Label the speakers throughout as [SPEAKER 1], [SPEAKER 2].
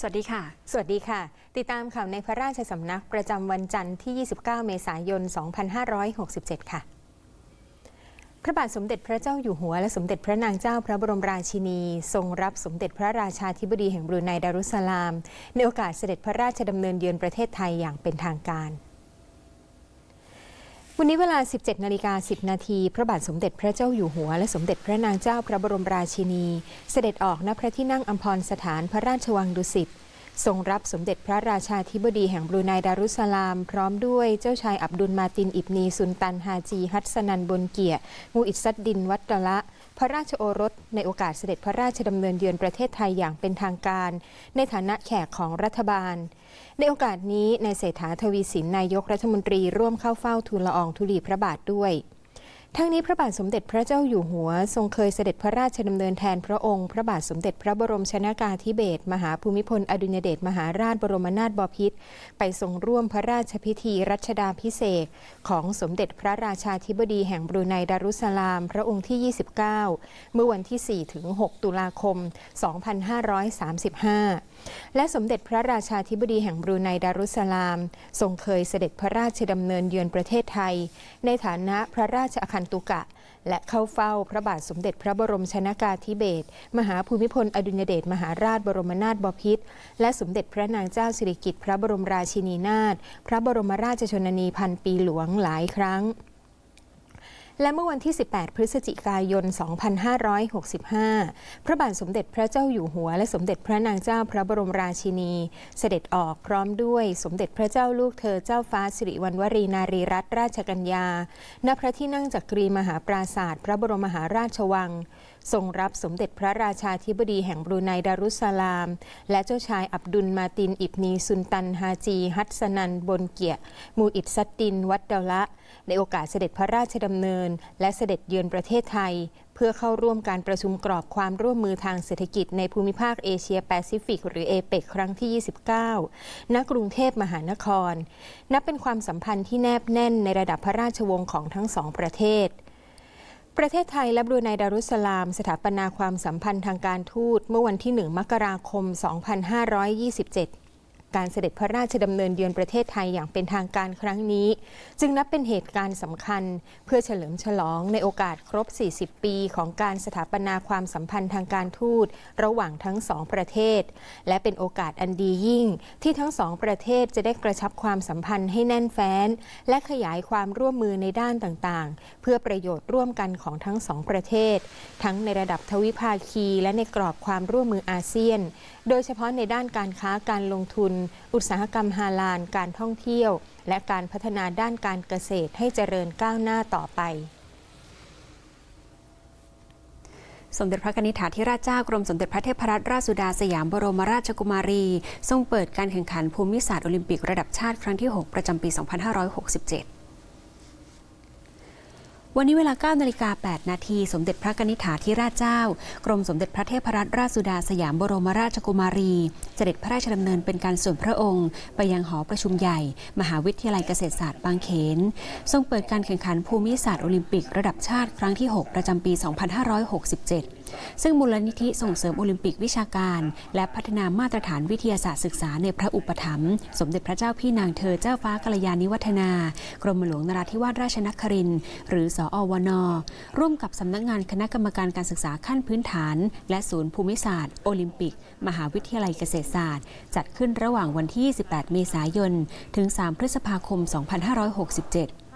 [SPEAKER 1] สวัสดีค่ะ
[SPEAKER 2] สวัสดีค่ะ ติดตามข่าวในพระราชสำนักประจำวันจันทร์ที่ 29 เมษายน 2567 ค่ะ พระบาทสมเด็จพระเจ้าอยู่หัว และสมเด็จพระนางเจ้าพระบรมราชินี ทรงรับสมเด็จพระราชาธิบดีแห่งบรูไนดารุสลาม ในโอกาสเสด็จพระราชดำเนินเยือนประเทศไทยอย่างเป็นทางการ วันนี้เวลา 17 นาฬิกา 10 นาที พระบาทสมเด็จพระเจ้าอยู่หัว และสมเด็จพระนางเจ้าพระบรมราชินี เสด็จออกณพระที่นั่งอัมพรสถานพระราชวังดุสิต ทรงรับสมเด็จพระราชาธิบดีแห่งบรูไนดารุสลาม พร้อมด้วยเจ้าชายอับดุลมาตินอิบนี ซุนตันฮาจี ฮัตสนันบนเกียมูอิดซัดดิน วัตตละ พระราชโอรส ในโอกาสเสด็จพระราชดำเนินเยือนประเทศไทยอย่างเป็นทางการ ในฐานะแขกของรัฐบาล ในโอกาสนี้นายเศรษฐาทวีสินนายกรัฐมนตรีร่วมเข้าเฝ้าทูลละอองธุลีพระบาทด้วย ทั้งนี้พระบาทสมเด็จพระเจ้าอยู่หัว ทรงเคยเสด็จพระราชดำเนินแทนพระองค์ พระบาทสมเด็จพระบรมชนากาธิเบศรมหาภูมิพล อดุลยเดชมหาราชบรมนาถบพิตรไปทรงร่วมพระราชพิธีรัชดาพิเศษของสมเด็จพระราชาธิบดีแห่งบรูไนดารุสสลาม พระองค์ที่ 29 เมื่อวันที่ 4 ถึง 6 ตุลาคม 2535 และสมเด็จพระราชาธิบดีแห่งบรูไนดารุสลาม ทรงเคยเสด็จพระราชดำเนินเยือนประเทศไทย ในฐานะพระราชอคันตุกะ และเข้าเฝ้าพระบาทสมเด็จพระบรมชนากาธิเบศรมหาภูมิพลอดุลยเดชมหาราชบรมนาถบพิตรและสมเด็จพระนางเจ้าสิริกิติ์พระบรมราชินีนาถพระบรมราชชนนีพันปีหลวงหลายครั้ง และเมื่อวันที่ 18 พฤศจิกายน 2565 พระบาทสมเด็จพระเจ้าอยู่หัว และสมเด็จพระนางเจ้าพระบรมราชินี เสด็จออกพร้อมด้วยสมเด็จพระเจ้าลูกเธอเจ้าฟ้าสิริวัณวรีนารีรัตนราชกัญญา ณ พระที่นั่งจักรีมหาปราศาสตร์พระบรมมหาราชวัง ทรงรับสมเด็จพระราชาธิบดีแห่งบรูไนดารุสสลาม และเจ้าชายอับดุลมาตินอิบนีซุนตันฮาจีฮัตสนันบนเกียมูอิดซัดดิน วัดเดละ ในโอกาสเสด็จพระราชดำเนิน และเสด็จเยือนประเทศไทย เพื่อเข้าร่วมการประชุมกรอบความร่วมมือทางเศรษฐกิจในภูมิภาคเอเชียแปซิฟิก หรือเอเปกครั้งที่ 29 ณ กรุงเทพมหานคร นับเป็นความสัมพันธ์ที่แนบแน่นในระดับพระราชวงศ์ของทั้งสองประเทศประเทศไทยและบรูไนดารุสลาม สถาปนาความสัมพันธ์ทางการทูตเมื่อวันที่ 1 มกราคม 2527 การเสด็จพระราชดำเนินเยือนประเทศไทยอย่างเป็นทางการครั้งนี้ จึงนับเป็นเหตุการณ์สำคัญเพื่อเฉลิมฉลองในโอกาสครบ 40 ปีของการสถาปนาความสัมพันธ์ทางการทูตระหว่างทั้งสองประเทศ และเป็นโอกาสอันดียิ่ง ที่ทั้งสองประเทศจะได้กระชับความสัมพันธ์ให้แน่นแฟ้น และขยายความร่วมมือในด้านต่างๆ เพื่อประโยชน์ร่วมกันของทั้งสองประเทศ ทั้งในระดับทวิภาคีและในกรอบความร่วมมืออาเซียน โดยเฉพาะในด้านการค้าการลงทุน อุตสาหกรรมฮาลาลการท่องเที่ยว และการพัฒนาด้านการเกษตรให้เจริญก้าวหน้าต่อไป
[SPEAKER 1] สมเด็จพระนิธิถาธิราชเจ้ากรมสมเด็จพระเทพรัตนราชสุดาสยามบรมราชกุมารี ทรงเปิดการแข่งขันภูมิศาสตร์โอลิมปิกระดับชาติครั้งที่ 6 ประจำปี 2567 วันนี้เวลา9นาฬิกา8นาทีสมเด็จพระนิธิถาธิราชเจ้า กรมสมเด็จพระเทพรัตนราชสุดาสยามบรมราชกุมารี เสด็จพระราชดำเนินเป็นการส่วนพระองค์ ไปยังหอประชุมใหญ่ มหาวิทยาลัยเกษตรศาสตร์บางเขน ทรงเปิดการแข่งขันภูมิศาสตร์โอลิมปิกระดับชาติครั้งที่ 6 ประจำปี 2567 ซึ่งมูลนิธิส่งเสริมโอลิมปิกวิชาการ และพัฒนามาตรฐานวิทยาศาสตร์ศึกษาในพระอุปถัมภ์สมเด็จพระเจ้าพี่นางเธอเจ้าฟ้ากัลยาณิวัฒนา กรมหลวงนราธิวาสราชนคริน หรือสอวนร่วมกับสำนักงานคณะกรรมการการศึกษาขั้นพื้นฐาน และศูนย์ภูมิศาสตร์ โอลิมปิก มหาวิทยาลัยเกษตรศาสตร์ จัดขึ้นระหว่างวันที่18เมษายน ถึง 3 พฤษภาคม 2567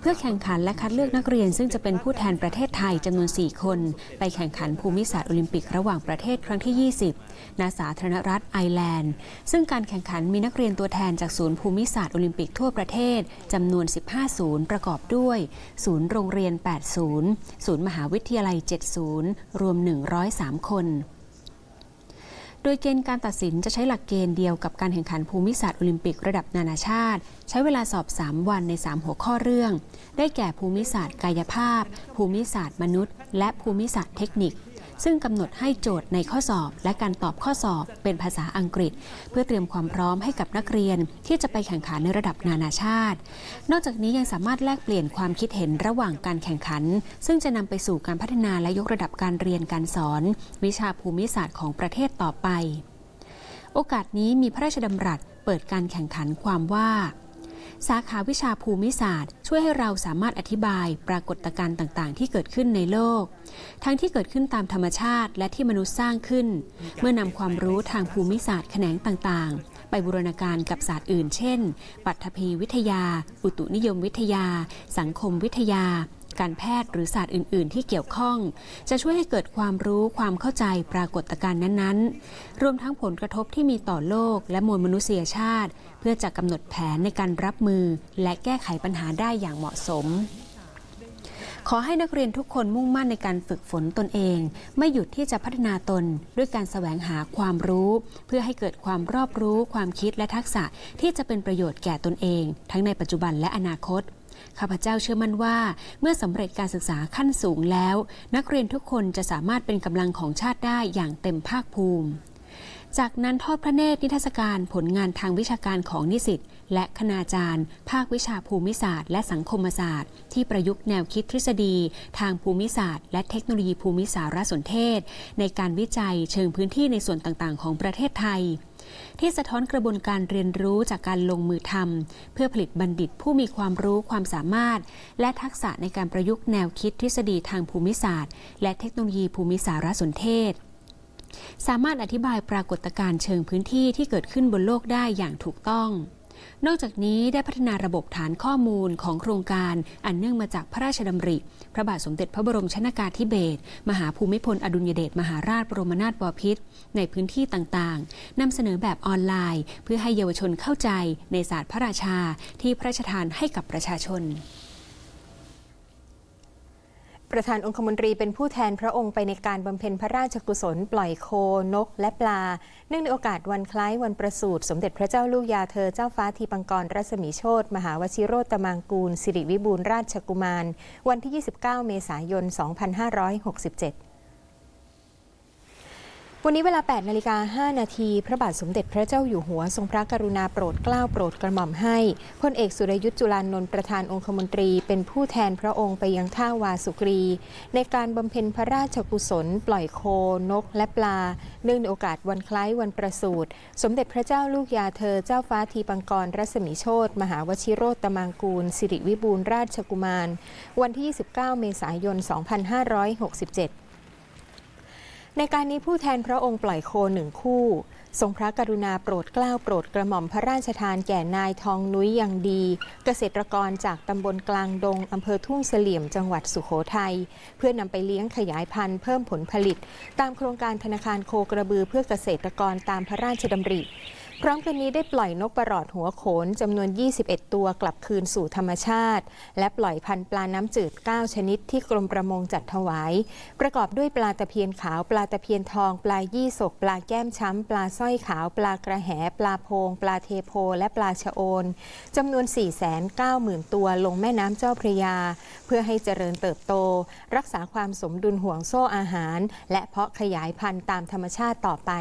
[SPEAKER 1] เพื่อแข่งขันและคัดเลือกนักเรียน ซึ่งจะเป็นผู้แทนประเทศไทยจำนวน 4 คน ไปแข่งขันภูมิศาสตร์โอลิมปิกระหว่างประเทศครั้งที่ 20 ณ สาธารณรัฐไอร์แลนด์ ซึ่งการแข่งขันมีนักเรียนตัวแทนจากศูนย์ภูมิศาสตร์โอลิมปิกทั่วประเทศจำนวน 15 ศูนย์ประกอบด้วย ศูนย์โรงเรียน 8 ศูนย์ ศูนย์มหาวิทยาลัย 7 ศูนย์ รวม 103 คน โดยเกณฑ์การตัดสินจะใช้หลักเกณฑ์เดียวกับการแข่งขันภูมิศาสตร์โอลิมปิกระดับนานาชาติ ใช้เวลาสอบ 3 วันใน 3 หัวข้อเรื่อง ได้แก่ภูมิศาสตร์กายภาพ ภูมิศาสตร์มนุษย์ และภูมิศาสตร์เทคนิค ซึ่งกำหนดให้โจทย์ในข้อสอบ และการตอบข้อสอบเป็นภาษาอังกฤษ เพื่อเตรียมความพร้อมให้กับนักเรียนที่จะไปแข่งขันในระดับนานาชาติ นอกจากนี้ยังสามารถแลกเปลี่ยนความคิดเห็นระหว่างการแข่งขัน ซึ่งจะนำไปสู่การพัฒนาและยกระดับการเรียนการสอน วิชาภูมิศาสตร์ของประเทศต่อไป โอกาสนี้มีพระราชดำรัสเปิดการแข่งขันความว่า สาขาวิชาภูมิศาสตร์ ช่วยให้เราสามารถอธิบายปรากฏการณ์ต่างๆ ที่เกิดขึ้นในโลก ทั้งที่เกิดขึ้นตามธรรมชาติ และที่มนุษย์สร้างขึ้น เมื่อนำความรู้ทางภูมิศาสตร์แขนงต่างๆไปบูรณาการกับศาสตร์อื่น เช่น ปัตภีวิทยา อุตุนิยมวิทยา สังคมวิทยา การแพทย์หรือศาสตร์อื่น ๆ ที่เกี่ยวข้อง จะช่วยให้เกิดความรู้ความเข้าใจปรากฏการณ์นั้นๆ รวมทั้งผลกระทบที่มีต่อโลกและมวลมนุษยชาติ เพื่อจะกำหนดแผนในการรับมือ และแก้ไขปัญหาได้อย่างเหมาะสมขอให้นักเรียนทุกคนมุ่งมั่นในการฝึกฝนตนเอง ไม่หยุดที่จะพัฒนาตนด้วยการแสวงหาความรู้ เพื่อให้เกิดความรอบรู้ ความคิดและทักษะที่จะเป็นประโยชน์แก่ตนเอง ทั้งในปัจจุบันและอนาคต ข้าพเจ้าเชื่อมั่นว่า เมื่อสำเร็จการศึกษาขั้นสูงแล้ว นักเรียนทุกคนจะสามารถเป็นกำลังของชาติได้อย่างเต็มภาคภูมิ จากนั้นทอดพระเนตรนิทรรศการผลงานทางวิชาการของนิสิตและคณาจารย์ ภาควิชาภูมิศาสตร์ และสังคมศาสตร์ ที่ประยุกต์แนวคิดทฤษฎี ทางภูมิศาสตร์ และเทคโนโลยีภูมิสารสนเทศ ในการวิจัยเชิงพื้นที่ในส่วนต่างๆ ของประเทศไทย ที่สะท้อนกระบวนการเรียนรู้จากการลงมือทำเพื่อผลิตบัณฑิตผู้มีความรู้ความสามารถ และทักษะในการประยุกต์แนวคิดทฤษฎีทางภูมิศาสตร์ และเทคโนโลยีภูมิสารสนเทศ สามารถอธิบายปรากฏการณ์เชิงพื้นที่ที่เกิดขึ้นบนโลกได้อย่างถูกต้อง นอกจากนี้ได้พัฒนาระบบฐานข้อมูลของโครงการอันเนื่องมาจากพระราชดำริ พระบาทสมเด็จพระบรมชนากาธิเบศรมหาภูมิพลอดุลยเดชมหาราชบรมนาถบพิตรในพื้นที่ต่างๆนำเสนอแบบออนไลน์ เพื่อให้เยาวชนเข้าใจในศาสตร์พระราชาที่พระราชทานให้กับประชาชน
[SPEAKER 2] ประธานองคมนตรีเป็นผู้แทนพระองค์ไปในการบำเพ็ญพระราชกุศล ปล่อยโคนก และปลา เนื่องในโอกาสวันคล้ายวันประสูติ สมเด็จพระเจ้าลูกยาเธอเจ้าฟ้าทีปังกรรัศมีโชตมหาวชิโรตมังกูล สิริวิบูลราชกุมาร วันที่ 29 เมษายน 2567 วันนี้เวลา 8 นาฬิกา 5 นาที พระบาทสมเด็จพระเจ้าอยู่หัว ทรงพระกรุณาโปรดเกล้าโปรดกระหม่อมให้ พลเอกสุรยุทธ์จุลานนท์ประธานองคมนตรีเป็นผู้แทนพระองค์ไปยังท่าวาสุกรี ในการบำเพ็ญพระราชกุศล ปล่อยโค นก และปลา เนื่องในโอกาสวันคล้ายวันประสูติสมเด็จพระเจ้าลูกยาเธอเจ้าฟ้าทีปังกรรัศมีโชตมหาวชิโรตมางกูล สิริวิบูลราชกุมาร วันที่ 29 เมษายน 2567 ในการนี้ผู้แทนพระองค์ปล่อยโคหนึ่งคู่ ทรงพระกรุณาโปรดเกล้าโปรดกระหม่อมพระราชทานแก่นายทองนุ้ยยังดี เกษตรกรจากตำบลกลางดงอำเภอทุ่งเสลี่ยมจังหวัดสุโขทัยเพื่อนำไปเลี้ยงขยายพันธุ์เพิ่มผลผลิต ตามโครงการธนาคารโคกระบือเพื่อเกษตรกรตามพระราชดำริ พร้อมกันนี้ได้ปล่อยนกประหลอดหัวโขนจำนวน 21 ตัวกลับคืนสู่ธรรมชาติ และปล่อยพันธุ์ปลาน้ำจืด 9 ชนิดที่กรมประมงจัดถวาย ประกอบด้วยปลาตะเพียนขาวปลาตะเพียนทอง ปลายี่สก ปลาแก้มช้ำ ปลาสร้อยขาว ปลากระแห ปลาโพง ปลาเทโพ และปลาชะโอนจำนวน 490,000 ตัวลงแม่น้ำเจ้าพระยา เพื่อให้เจริญเติบโต รักษาความสมดุลห่วงโซ่อาหาร และเพาะขยายพันธุ์ตามธรรมชาติต่อไป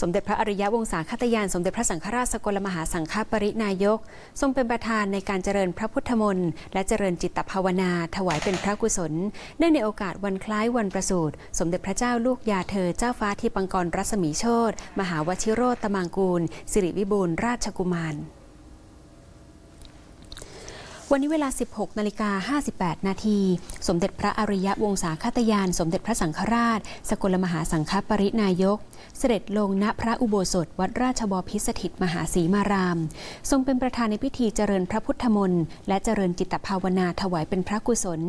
[SPEAKER 1] สมเด็จพระอริยวงศาคตยาน สมเด็จพระสังฆราชสกลมหาสังฆปรินายก ทรงเป็นประธานในการเจริญพระพุทธมนต์และเจริญจิตภาวนา ถวายเป็นพระกุศล เนื่องในโอกาสวันคล้ายวันประสูติ สมเด็จพระเจ้าลูกยาเธอเจ้าฟ้าทิปังกรรัศมีโชตมหาวชิโรตมังกูล สิริวิบูลราชกุมาร วันนี้เวลา 16นาฬิกา58 นาที สมเด็จพระอริยวงศาคตยาน สมเด็จพระสังฆราช สกลมหาสังฆปรินายก เสด็จลงณพระอุโบสถ วัดราชบพิสถิตมหาศรีมาราม ทรงเป็นประธานในพิธีเจริญพระพุทธมนต์และเจริญจิตภาวนาถวายเป็นพระกุศล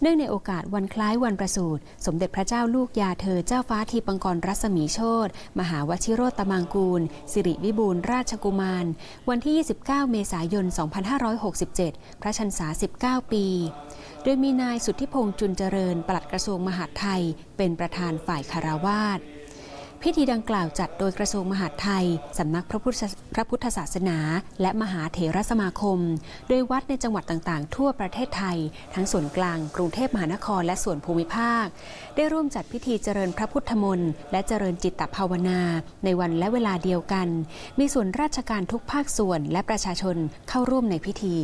[SPEAKER 1] เนื่องในโอกาสวันคล้ายวันประสูติ สมเด็จพระเจ้าลูกยาเธอเจ้าฟ้าทีปังกรรัศมีโชตมหาวชิโรตมังกูล สิริวิบูลราชกุมาร วันที่ 29 เมษายน 2567พระชันษา 19 ปี โดยมีนายสุทธิพงษ์จุนเจริญปลัดกระทรวงมหาดไทย เป็นประธานฝ่ายคารวาสพิธีดังกล่าวจัดโดยกระทรวงมหาดไทย สำนักพระพุทธพระพุทธศาสนา และมหาเถรสมาคม โดยวัดในจังหวัดต่างๆ ทั่วประเทศไทย ทั้งส่วนกลาง กรุงเทพมหานคร และส่วนภูมิภาค ได้ร่วมจัดพิธีเจริญพระพุทธมนต์และเจริญจิตตภาวนา ในวันและเวลาเดียวกัน มีส่วนราชการทุกภาคส่วนและประชาชนเข้าร่วมในพิธี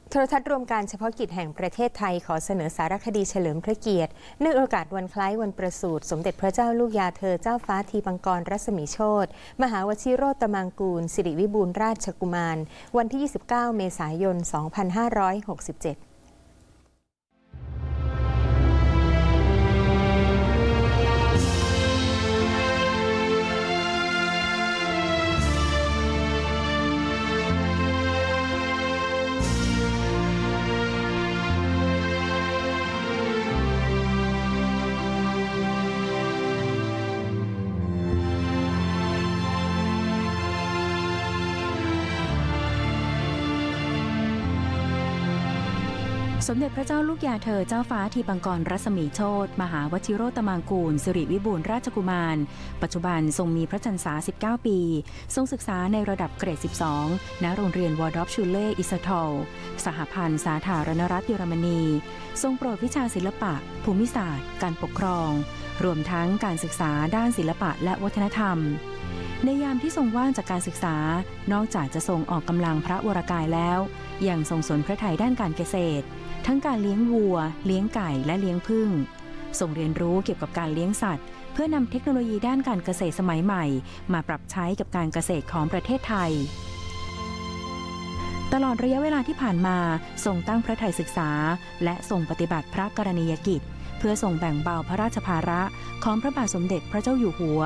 [SPEAKER 2] โทรทัศน์รวมการเฉพาะกิจแห่งประเทศไทยขอเสนอสารคดีเฉลิมพระเกียรติเนื่องโอกาสวันคล้ายวันประสูติ สมเด็จพระเจ้าลูกยาเธอเจ้าฟ้าทีปังกรรัศมีโชตมหาวชิโรตมังกูล สิริวิบูลราชกุมาร วันที่ 29 เมษายน 2567
[SPEAKER 3] สมเด็จพระเจ้าลูกยาเธอเจ้าฟ้าทีปังกรรัศมีโชตมหาวชิโรตมังกูลสิริวิบูลราชกุมาร ปัจจุบันทรงมีพระชนษา19 ปี ทรงศึกษาในระดับเกรด 12 ณ โรงเรียนวอร์ดอฟชูเล่อิสทอลสหพันธ์สาธารณรัฐเยอรมนี ทรงโปรดวิชาศิลปะ ภูมิศาสตร์ การปกครอง รวมทั้งการศึกษาด้านศิลปะและวัฒนธรรมในยามที่ทรงว่างจากการศึกษา นอกจากจะทรงออกกำลังพระวรกายแล้ว ยังทรงสนพระทัยด้านการเกษตร ทั้งการเลี้ยงวัว เลี้ยงไก่และเลี้ยงผึ้งทรงเรียนรู้เกี่ยวกับการเลี้ยงสัตว์ เพื่อนำเทคโนโลยีด้านการเกษตรสมัยใหม่ มาปรับใช้กับการเกษตรของประเทศไทย ตลอดระยะเวลาที่ผ่านมาทรงตั้งพระไทยศึกษา และทรงปฏิบัติพระกรณียกิจ เพื่อทรงแบ่งเบาพระราชภาระของพระบาทสมเด็จพระเจ้าอยู่หัว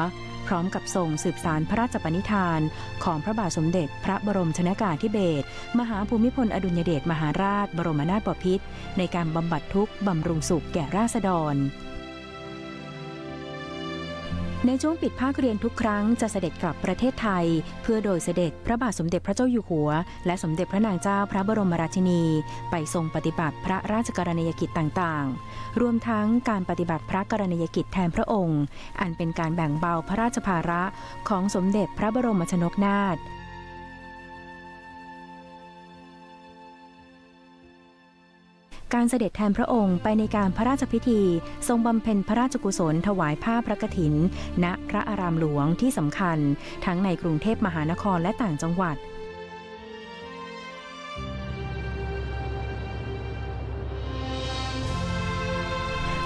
[SPEAKER 3] พร้อมกับทรงสืบสารพระราชปณิธานของพระบาทสมเด็จพระบรมชนากาธิเบศรมหาภูมิพลอดุลยเดชมหาราช บรมนาถบพิตรในการบำบัดทุกข์บำรุงสุขแก่ราษฎร ในช่วงปิดภาคเรียนทุกครั้งจะเสด็จกลับประเทศไทย เพื่อโดยเสด็จพระบาทสมเด็จพระเจ้าอยู่หัว และสมเด็จพระนางเจ้าพระบรมราชินี ไปทรงปฏิบัติพระราชกรณียกิจต่างๆ รวมทั้งการปฏิบัติพระกรณียกิจแทนพระองค์ อันเป็นการแบ่งเบาพระราชภาระของสมเด็จพระบรมชนกนาถ การเสด็จแทนพระองค์ไปในการพระราชพิธี ทรงบำเพ็ญพระราชกุศลถวายผ้าพระกฐิน ณพระอารามหลวงที่สำคัญ ทั้งในกรุงเทพมหานครและต่างจังหวัด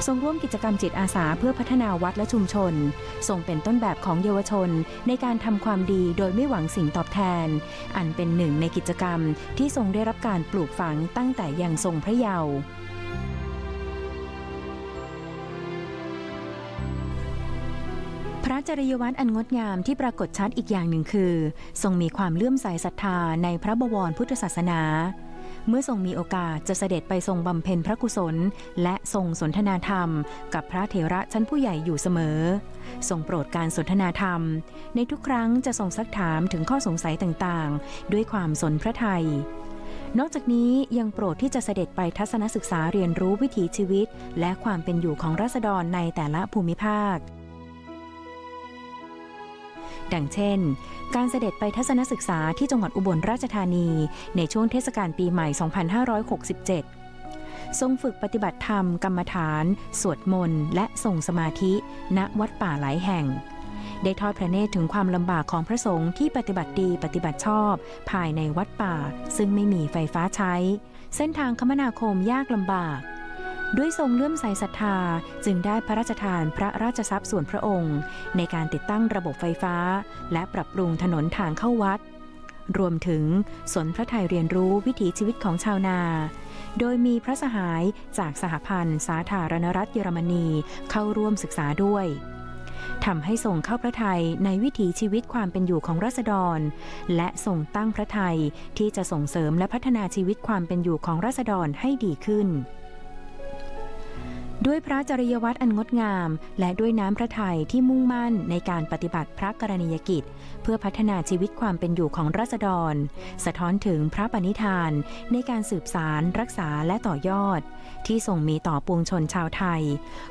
[SPEAKER 3] ทรงร่วมกิจกรรมจิตอาสาเพื่อพัฒนาวัดและชุมชน ทรงเป็นต้นแบบของเยาวชนในการทำความดีโดยไม่หวังสิ่งตอบแทน อันเป็นหนึ่งในกิจกรรมที่ทรงได้รับการปลูกฝังตั้งแต่ยังทรงพระเยาว์พระจริยวัตรอันงดงามที่ปรากฏชัดอีกอย่างหนึ่งคือ ทรงมีความเลื่อมใสศรัทธาในพระบวรพุทธศาสนา เมื่อทรงมีโอกาสจะเสด็จไปทรงบำเพ็ญพระกุศล และทรงสนทนาธรรม กับพระเถระชั้นผู้ใหญ่อยู่เสมอ ทรงโปรดการสนทนาธรรม ในทุกครั้งจะทรงซักถามถึงข้อสงสัยต่างๆ ด้วยความสนพระทัยนอกจากนี้ยังโปรดที่จะเสด็จไปทัศนศึกษาเรียนรู้วิถีชีวิต และความเป็นอยู่ของราษฎรในแต่ละภูมิภาค ดังเช่น การเสด็จไปทัศนศึกษาที่จังหวัดอุบลราชธานี ในช่วงเทศกาลปีใหม่ 2567 ทรงฝึกปฏิบัติธรรมกรรมฐาน สวดมนต์ และทรงสมาธิ ณวัดป่าหลายแห่ง ได้ทอดพระเนตรถึงความลำบากของพระสงฆ์ที่ปฏิบัติดีปฏิบัติชอบ ภายในวัดป่า ซึ่งไม่มีไฟฟ้าใช้ เส้นทางคมนาคมยากลำบาก ด้วยทรงเลื่อมใสศรัทธาจึงได้พระราชทานพระราชทรัพย์ส่วนพระองค์ ในการติดตั้งระบบไฟฟ้า และปรับปรุงถนนทางเข้าวัด รวมถึงสนพระไทยเรียนรู้วิถีชีวิตของชาวนา โดยมีพระสหายจากสหพันธ์ สาธารณรัฐเยอรมนีเข้าร่วมศึกษาด้วยทำให้ทรงเข้าพระทัยในวิถีชีวิตความเป็นอยู่ของราษฎร และทรงตั้งพระทัยที่จะส่งเสริมและพัฒนาชีวิตความเป็นอยู่ของราษฎรให้ดีขึ้น ด้วยพระจริยวัตรอันงดงาม และด้วยน้ำพระทัยที่มุ่งมั่นในการปฏิบัติพระกรณียกิจ เพื่อพัฒนาชีวิตความเป็นอยู่ของราษฎร สะท้อนถึงพระปณิธาน ในการสืบสารรักษาและต่อยอด ที่ทรงมีต่อปวงชนชาวไทย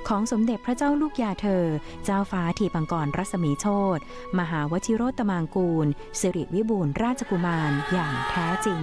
[SPEAKER 3] ของสมเด็จพระเจ้าลูกยาเธอ เจ้าฟ้าทีปังกรรัศมีโชตมหาวชิโรตมางกูลสิริวิบูลราชกุมารอย่างแท้จริง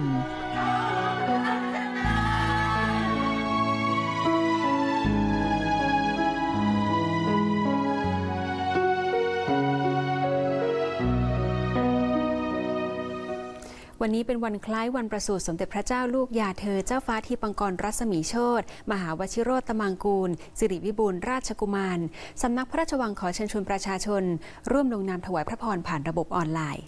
[SPEAKER 1] วันนี้เป็นวันคล้ายวันประสูติสมเด็จพระเจ้าลูกยาเธอเจ้าฟ้าทีปังกรรัศมีโชตมหาวชิโรตมังกูล สิริวิบูลราชกุมาร สำนักพระราชวังขอเชิญชวนประชาชน ร่วมลงนามถวายพระพรผ่านระบบออนไลน์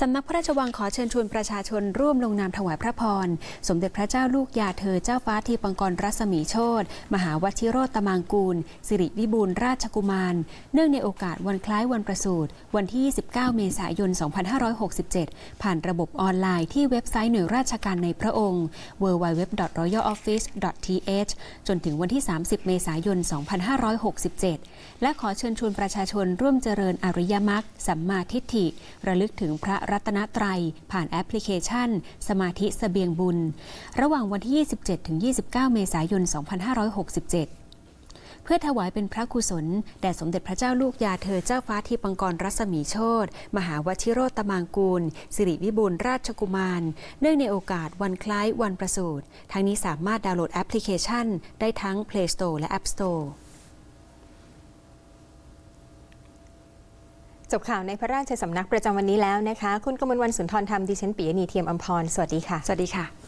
[SPEAKER 1] สำนักพระราชวังขอเชิญชวนประชาชนร่วมลงนามถวายพระพร สมเด็จพระเจ้าลูกยาเธอเจ้าฟ้าทีปังกรรัศมีโชตมหาวชิโรตมังกูล สิริวิบูลราชกุมาร เนื่องในโอกาสวันคล้ายวันประสูติวันที่29เมษายน 2567 ผ่านระบบออนไลน์ที่เว็บไซต์หน่วยราชการในพระองค์ www.royaloffice.th จนถึงวันที่ 30 เมษายน 2567 และขอเชิญชวนประชาชนร่วมเจริญอริยมรรคสัมมาทิฏฐิ ระลึกถึงพระรัตนตรัย ผ่านแอปพลิเคชัน สมาธิสเสบียงบุญ ระหว่างวันที่ 27ถึง29 เมษายน 2567เพื่อถวายเป็นพระกุศล แด่สมเด็จพระเจ้าลูกยาเธอเจ้าฟ้าทีปังกรรัศมีโชตมหาวชิโรตมางกูล สิริวิบูลราชกุมาร เนื่องในโอกาสวันคล้ายวันประสูติทั้งนี้สามารถดาวน์โหลดแอปพลิเคชัน ได้ทั้ง Play Store และ App Store
[SPEAKER 2] จบข่าวในพระราชสำนักประจำวันนี้แล้วนะคะ คุณกมลวันสุนทรธรรมดิฉันปียณีเทียมอัมพร สวัสดีค่ะ
[SPEAKER 1] สวัสดีค่ะ